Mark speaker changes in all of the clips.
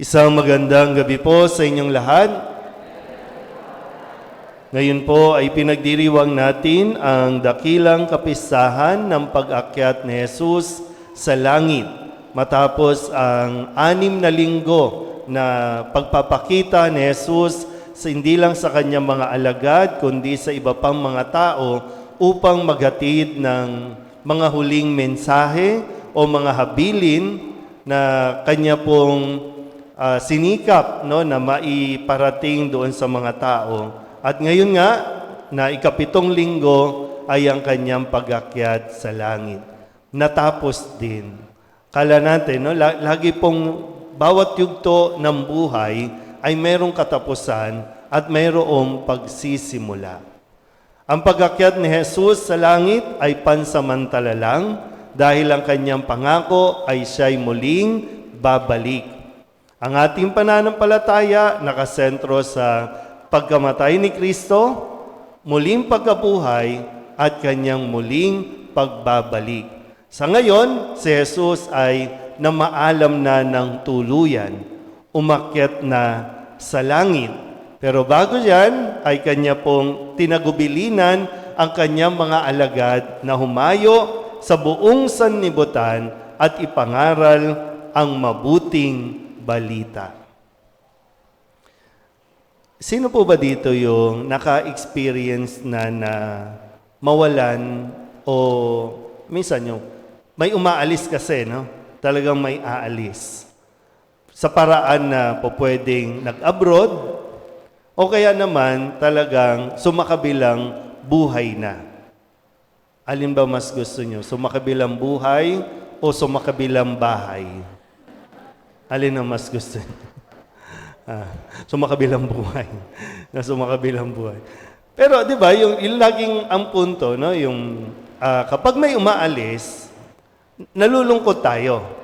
Speaker 1: Isang magandang gabi po sa inyong lahat. Ngayon po ay pinagdiriwang natin ang dakilang kapistahan ng pag-akyat ni Jesus sa langit matapos ang anim na linggo na pagpapakita ni Jesus sa hindi lang sa kanyang mga alagad kundi sa iba pang mga tao upang maghatid ng mga huling mensahe o mga habilin na kanya pong ah, sinikap no, na maiparating doon sa mga tao. At ngayon nga, na ikapitong linggo ay ang kanyang pagakyat sa langit. Natapos din. Kala natin, no, la- lagi pong bawat yugto ng buhay ay mayroong katapusan at mayroong pagsisimula. Ang pagakyat ni Jesus sa langit ay pansamantala lang dahil ang kanyang pangako ay siya'y muling babalik. Ang ating pananampalataya nakasentro sa pagkamatay ni Kristo, muling pagkabuhay at kanyang muling pagbabalik. Sa ngayon, si Jesus ay namaalam na ng tuluyan, umakyat na sa langit. Pero bago yan, ay kanya pong tinagubilinan ang kanyang mga alagad na humayo sa buong sanlibutan at ipangaral ang mabuting balita. Sino po ba dito yung naka-experience na na mawalan o minsan yung may umaalis kasi, no? Talagang may aalis. Sa paraan na po pwedeng nag-abroad o kaya naman talagang sumakabilang buhay na. Alin ba mas gusto nyo? Sumakabilang buhay o sumakabilang bahay? Alin ang mas gusto nyo? Ah, sumakabilang buhay. na sumakabilang buhay. Pero 'di ba, yung, yung laging ang punto, no, yung ah, kapag may umaalis, nalulungkot tayo.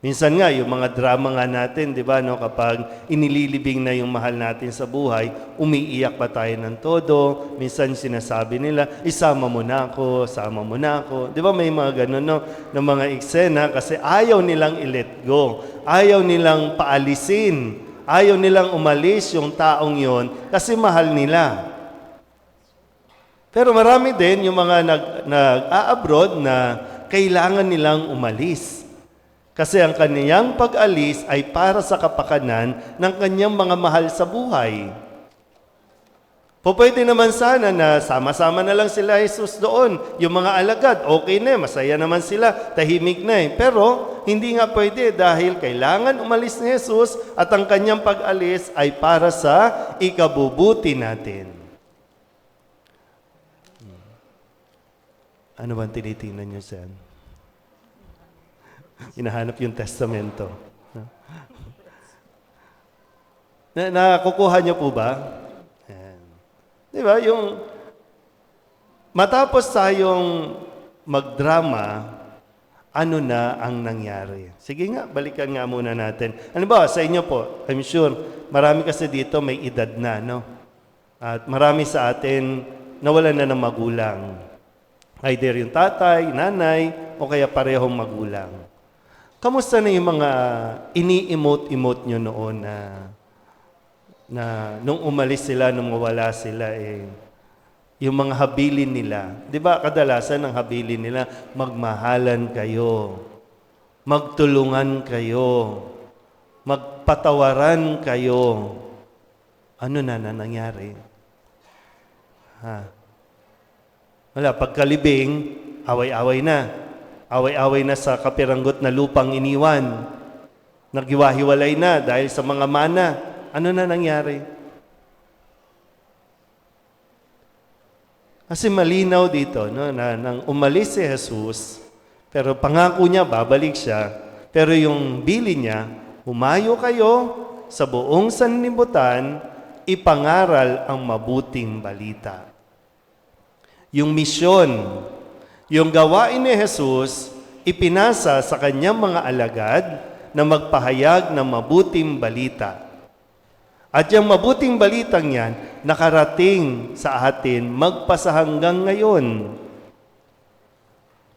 Speaker 1: Minsan nga yung mga drama nga natin, 'di ba, no, kapag inililibing na yung mahal natin sa buhay, umiiyak pa tayo ng todo. Minsan sinasabi nila, isama mo na ako, sama mo na ako. 'Di ba may mga ganun no, ng mga eksena kasi ayaw nilang i-let go. Ayaw nilang paalisin. Ayaw nilang umalis yung taong yon kasi mahal nila. Pero marami din yung mga nag, nag-a-abroad na kailangan nilang umalis. Kasi ang kaniyang pag-alis ay para sa kapakanan ng kanyang mga mahal sa buhay. Pwede naman sana na sama-sama na lang sila Jesus doon. Yung mga alagad, okay na, masaya naman sila, tahimik na eh. Pero hindi nga pwede dahil kailangan umalis ni Jesus at ang kanyang pag-alis ay para sa ikabubuti natin. Hmm. Ano ba ang tinitingnan niyo saan? Hinahanap yung testamento. Na, nakukuha niyo po ba? Yan. Di ba? Yung matapos tayong magdrama, ano na ang nangyari? Sige nga, balikan nga muna natin. Ano ba, sa inyo po, I'm sure, marami kasi dito may edad na, no? At marami sa atin nawalan na ng magulang. Either yung tatay, nanay, o kaya parehong magulang. Kamusta na yung mga ini-emote-emote nyo noon na na nung umalis sila, nung mawala sila, eh, yung mga habilin nila. Di ba kadalasan ang habilin nila, magmahalan kayo, magtulungan kayo, magpatawaran kayo. Ano na na nangyari? Ha? Wala, pagkalibing, away-away na. Away-away na sa kapiranggot na lupang iniwan. Naghiwa-hiwalay na dahil sa mga mana. Ano na nangyari? Kasi malinaw dito no, na nang umalis si Jesus, pero pangako niya, babalik siya. Pero yung bili niya, humayo kayo sa buong sanlibutan, ipangaral ang mabuting balita. Yung misyon, yung gawain ni Jesus, ipinasa sa kanyang mga alagad na magpahayag ng mabuting balita. At yung mabuting balitang yan, nakarating sa atin magpasa hanggang ngayon.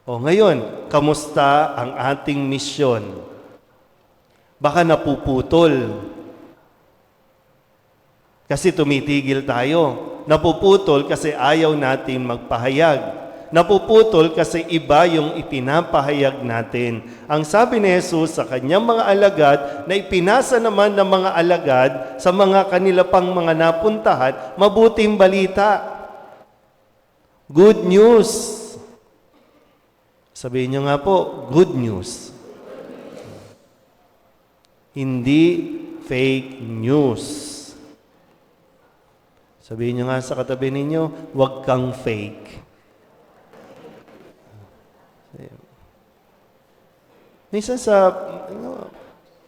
Speaker 1: O ngayon, kamusta ang ating misyon? Baka napuputol. Kasi tumitigil tayo. Napuputol kasi ayaw natin magpahayag. Napuputol kasi iba yung ipinapahayag natin. Ang sabi ni Jesus sa kanyang mga alagad na ipinasa naman ng mga alagad sa mga kanila pang mga napuntahan, mabuting balita. Good news. Sabihin niyo nga po, good news. Hindi fake news. Sabihin niyo nga sa katabi ninyo, huwag kang fake. Minsan sa, ano,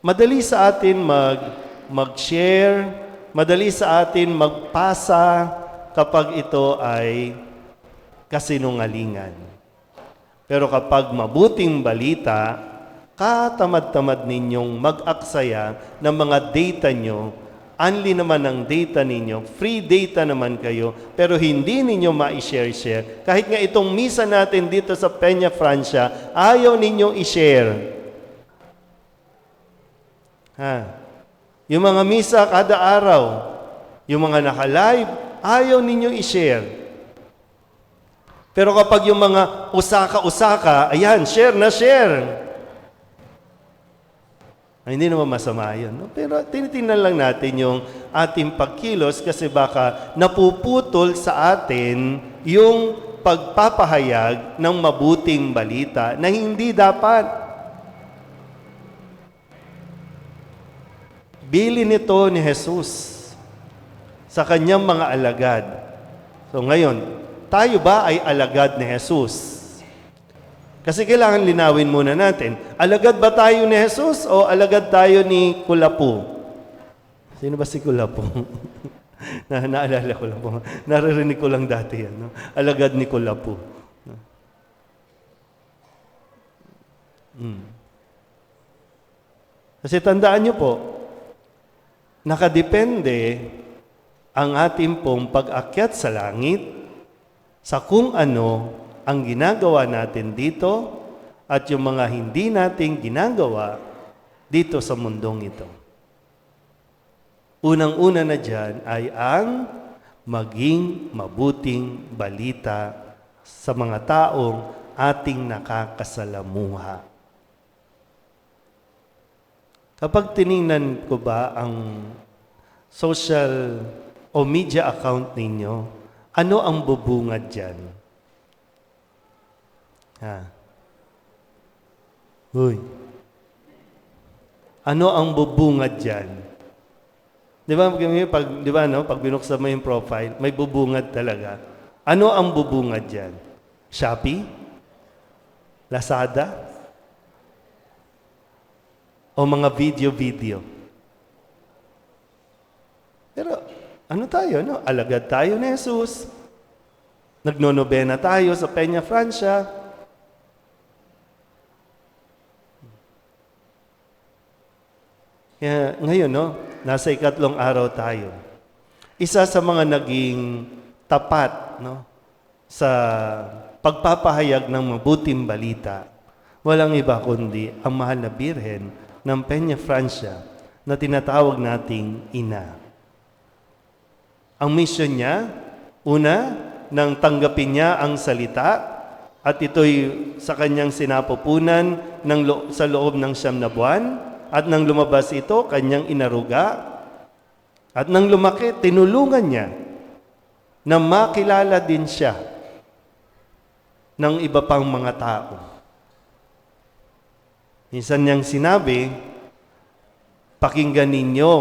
Speaker 1: madali sa atin mag, mag-share, madali sa atin magpasa kapag ito ay kasinungalingan. Pero kapag mabuting balita, katamad-tamad ninyong mag-aksaya ng mga data nyo, only naman ang data ninyo, free data naman kayo, pero hindi ninyo ma-share-share. Kahit nga itong misa natin dito sa Peña, Francia, ayaw ninyong i-share. Ha? Yung mga misa kada araw, yung mga naka-live, ayaw ninyong i-share. Pero kapag yung mga usaka-usaka, ayan, share na share. Ay, hindi naman masama yun. No? Pero tinitingnan lang natin yung ating pagkilos kasi baka napuputol sa atin yung pagpapahayag ng mabuting balita na hindi dapat. Bili nito ni Jesus sa kanyang mga alagad. So ngayon, tayo ba ay alagad ni Jesus? Kasi kailangan linawin muna natin, alagad ba tayo ni Jesus o alagad tayo ni Kulapu? Sino ba si Kulapu? na naalala ko lang po. Naririnig ko lang dati yan. No? Alagad ni Kulapu. Hmm. Kasi tandaan niyo po, nakadepende ang ating pong pag-akyat sa langit sa kung ano ang ginagawa natin dito at yung mga hindi nating ginagawa dito sa mundong ito. Unang-una na dyan ay ang maging mabuting balita sa mga taong ating nakakasalamuha. Kapag tiningnan ko ba ang social o media account ninyo, ano ang bubungad dyan? Ha? Uy. Ano ang bubungad dyan? Di ba, pag, di ba, no, pag binuksan mo yung profile, may bubungad talaga. Ano ang bubungad dyan? Shopee? Lazada? O mga video-video? Pero, ano tayo, no? Alagad tayo ni Jesus. Nagnonobena tayo sa Peña Francia. Kaya ngayon, no, nasa ikatlong araw tayo. Isa sa mga naging tapat no, sa pagpapahayag ng mabuting balita, walang iba kundi ang mahal na birhen ng Peña Francia na tinatawag nating ina. Ang mission niya, una, nang tanggapin niya ang salita at ito'y sa kanyang sinapupunan ng lo- sa loob ng siyam na buwan at nang lumabas ito, kanyang inaruga at nang lumaki, tinulungan niya na makilala din siya ng iba pang mga tao. Minsan niyang sinabi, pakinggan ninyo,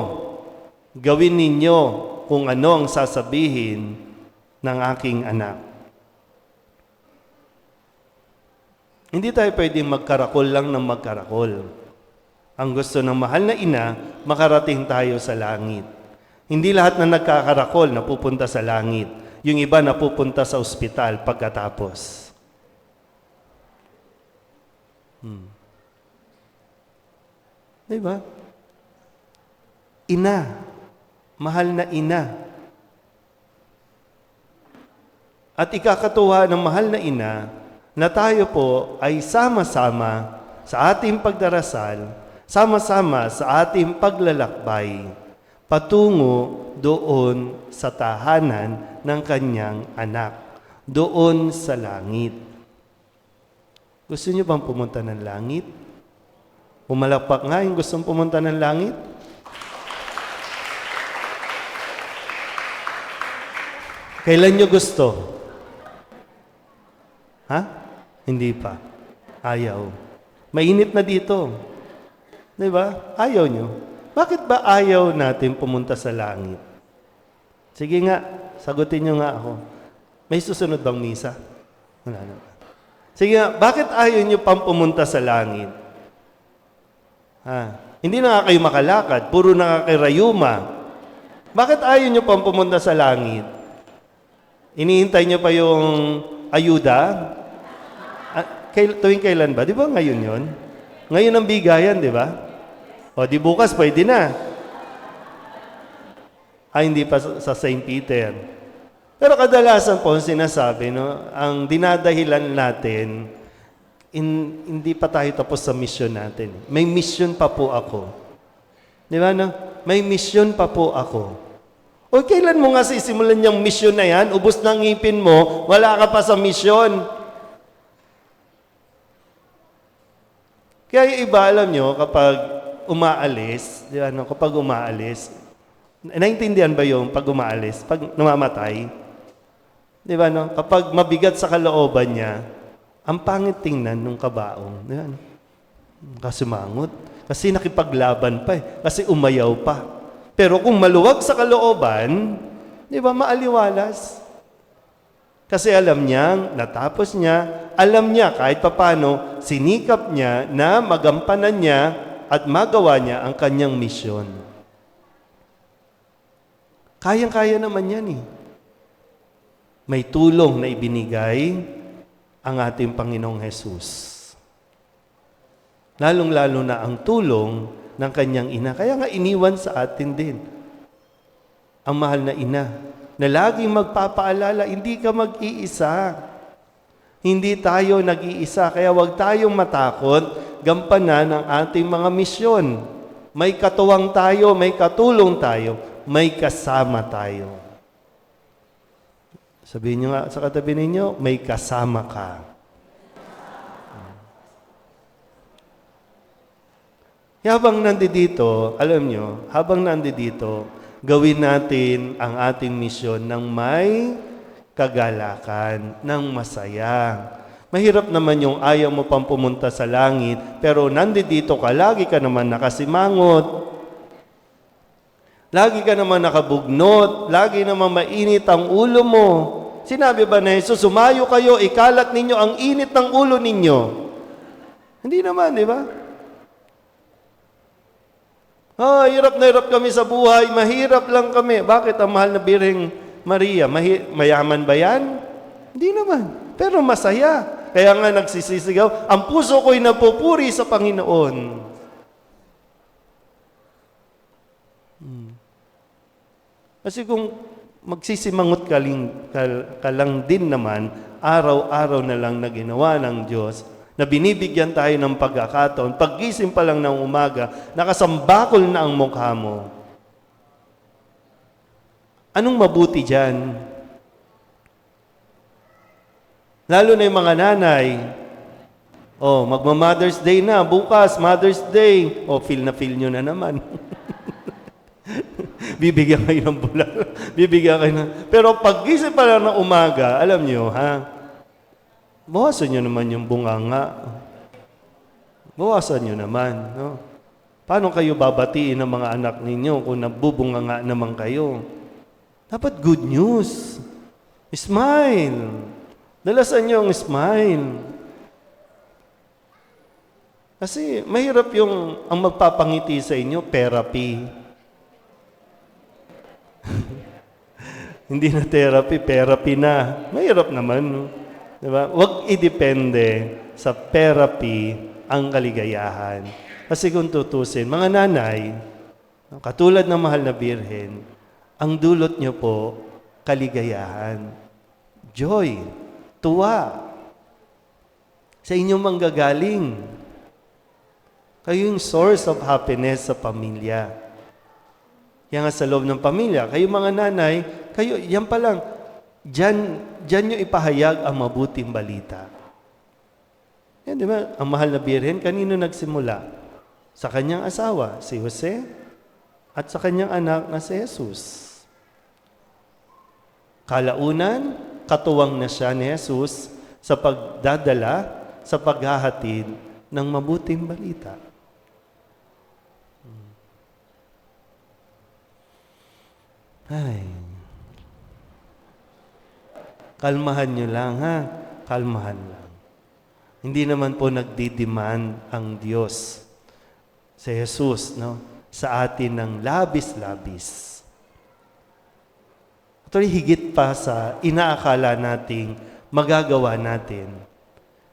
Speaker 1: gawin ninyo kung ano ang sasabihin ng aking anak. Hindi tayo pwedeng magkarakol lang ng magkarakol. Ang gusto ng mahal na ina, makarating tayo sa langit. Hindi lahat na nagkakarakol na pupunta sa langit. Yung iba na pupunta sa ospital pagkatapos. Hmm. Di ba? Ina. Mahal na ina. At ikakatuwa ng mahal na ina na tayo po ay sama-sama sa ating pagdarasal sama-sama sa ating paglalakbay patungo doon sa tahanan ng kanyang anak, doon sa langit. Gusto niyo bang pumunta ng langit? Pumalakpak nga yung gustong pumunta ng langit? Kailan nyo gusto? Ha? Hindi pa. Ayaw. Mainit na dito. Di ba? Ayaw nyo. Bakit ba ayaw natin pumunta sa langit? Sige nga, sagutin nyo nga ako. May susunod bang misa? Wala na. Sige nga, bakit ayaw nyo pang pumunta sa langit? Ha? Hindi na kayo makalakad, puro na nga kayo rayuma. Bakit ayaw nyo pang pumunta sa langit? Inihintay niyo pa yung ayuda? Ah, kail, tuwing kailan ba? Di ba ngayon yon? Ngayon ang bigayan, di ba? O di bukas, pwede na. Ay, hindi pa sa St. Peter. Pero kadalasan po, sinasabi, no, ang dinadahilan natin, in, hindi pa tayo tapos sa mission natin. May mission pa po ako. Di ba? No? May mission pa po ako. O kailan mo nga sisimulan yung mission na yan? Ubus na ngipin mo, wala ka pa sa mission. Kaya yung iba, alam nyo, kapag umaalis, di ba, no, kapag umaalis, naintindihan ba yung pag umaalis, pag namamatay? Di ba, no? Kapag mabigat sa kalooban niya, ang pangit tingnan nung kabaong. No? Kasumangot. Kasi nakipaglaban pa eh. Kasi umayaw pa. Pero kung maluwag sa kalooban, di ba, maaliwalas. Kasi alam niya, natapos niya, alam niya kahit papano, sinikap niya na magampanan niya at magawa niya ang kanyang misyon. Kayang-kaya naman yan eh. May tulong na ibinigay ang ating Panginoong Hesus. Lalong-lalo na ang tulong ng kanyang ina. Kaya nga iniwan sa atin din. Ang mahal na ina, na laging magpapaalala, hindi ka mag-iisa. Hindi tayo nag-iisa, kaya huwag tayong matakot gampanan ang ating mga misyon. May katuwang tayo, may katulong tayo, may kasama tayo. Sabihin nyo nga sa katabi ninyo, may kasama ka. Habang nandito, alam nyo, habang nandito, gawin natin ang ating misyon ng may kagalakan, ng masaya. Mahirap naman yung ayaw mo pang pumunta sa langit, pero nandito ka, lagi ka naman nakasimangot. Lagi ka naman nakabugnot, lagi naman mainit ang ulo mo. Sinabi ba na Jesus, sumayo kayo, ikalat ninyo ang init ng ulo ninyo. Hindi naman, di ba? Ah, hirap na hirap kami sa buhay, mahirap lang kami. Bakit ang mahal na Birheng Maria? Mahi- mayaman ba yan? Hindi naman. Pero masaya. Kaya nga nagsisisigaw, ang puso ko'y napupuri sa Panginoon. Hmm. Kasi kung magsisimangot ka, ling, ka, ka lang din naman, araw-araw na lang na ginawa ng Diyos, na binibigyan tayo ng pagkakataon, paggising pa lang ng umaga, nakasambakol na ang mukha mo. Anong mabuti dyan? Lalo na yung mga nanay. Oh, magma-Mother's Day na. Bukas, Mother's Day. Oh, feel na feel nyo na naman. Bibigyan kayo ng bulan. Bibigyan kayo ng... Pero paggising pa ng umaga, alam nyo, ha? Bawasan nyo naman yung bunganga. Bawasan nyo naman. No? Paano kayo babatiin ng mga anak ninyo kung nabubunganga naman kayo? Dapat good news. Smile. Dalasan nyo ang smile. Kasi mahirap yung ang magpapangiti sa inyo, therapy. Hindi na therapy, therapy na. Mahirap naman. No? Diba? Huwag idepende sa therapy ang kaligayahan. Kasi kung tutusin, mga nanay, katulad ng mahal na birhen, ang dulot niyo po, kaligayahan. Joy, tuwa. Sa inyong manggagaling. Kayo yung source of happiness sa pamilya. Yan nga sa loob ng pamilya. Kayo mga nanay, kayo, yan pa lang, dyan, dyan nyo ipahayag ang mabuting balita. Yan, di ba? Ang mahal na birhen, kanino nagsimula? Sa kanyang asawa, si Jose, at sa kanyang anak na si Jesus. Kalaunan, katuwang na siya ni Jesus sa pagdadala, sa paghahatid ng mabuting balita. Ay. Kalmahan nyo lang, ha? Kalmahan lang. Hindi naman po nagdidemand ang Diyos sa Jesus, no? Sa atin ng labis-labis. Actually, higit pa sa inaakala nating magagawa natin.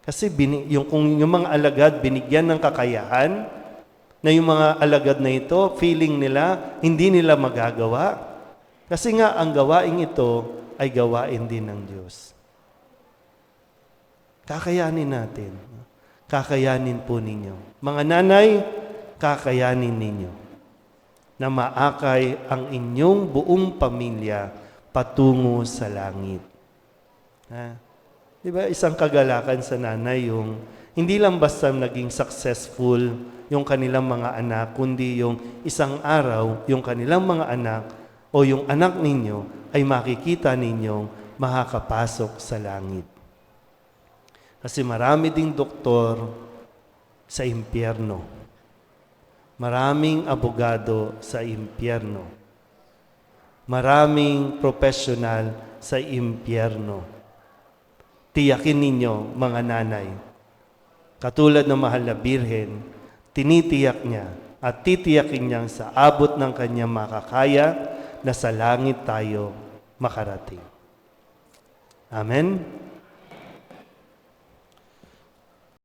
Speaker 1: Kasi bini, yung, kung yung mga alagad binigyan ng kakayahan, na yung mga alagad na ito, feeling nila, hindi nila magagawa. Kasi nga, ang gawain ito ay gawain din ng Diyos. Kakayanin natin. Kakayanin po ninyo. Mga nanay, kakayanin ninyo na maakay ang inyong buong pamilya patungo sa langit. Ha? Di ba, isang kagalakan sa nanay yung hindi lang basta naging successful yung kanilang mga anak, kundi yung isang araw, yung kanilang mga anak o yung anak ninyo ay makikita ninyong makakapasok sa langit. Kasi marami ding doktor sa impyerno. Maraming abogado sa impyerno. Maraming professional sa impyerno. Tiyakin ninyo, mga nanay, katulad ng mahal na birhen, tinitiyak niya at titiyakin niya sa abot ng kanyang makakaya na sa langit tayo makarating. Amen?